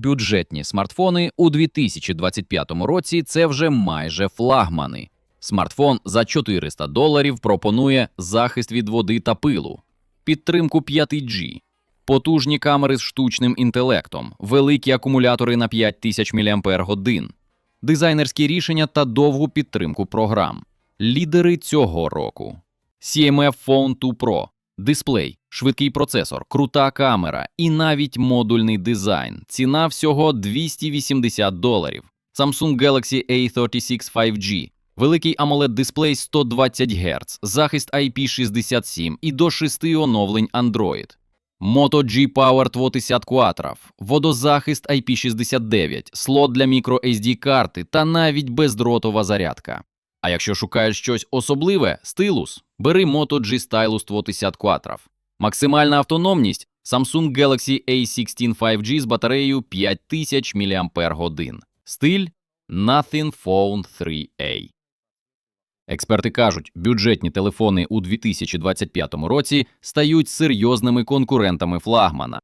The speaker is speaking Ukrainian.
бюджетні смартфони у 2025 році це вже майже флагмани. Смартфон за 400 доларів пропонує захист від води та пилу, підтримку 5G, потужні камери з штучним інтелектом, великі акумулятори на 5000 мАч, дизайнерські рішення та довгу підтримку програм. Лідери цього року. CMF Phone 2 Pro, дисплей, швидкий процесор, крута камера і навіть модульний дизайн. Ціна всього 280 доларів. Samsung Galaxy A36 5G, великий AMOLED дисплей 120 Гц, захист IP67 і до 6 оновлень Android. Moto G Power 20 Quattro, водозахист IP69, слот для microSD карти та навіть бездротова зарядка. А якщо шукаєш щось особливе, стилус, бери Moto G Stylus 20 Quattro. Максимальна автономність Samsung Galaxy A16 5G з батареєю 5000 мАч. Стиль Nothing Phone 3A. Експерти кажуть, бюджетні телефони у 2025 році стають серйозними конкурентами флагмана.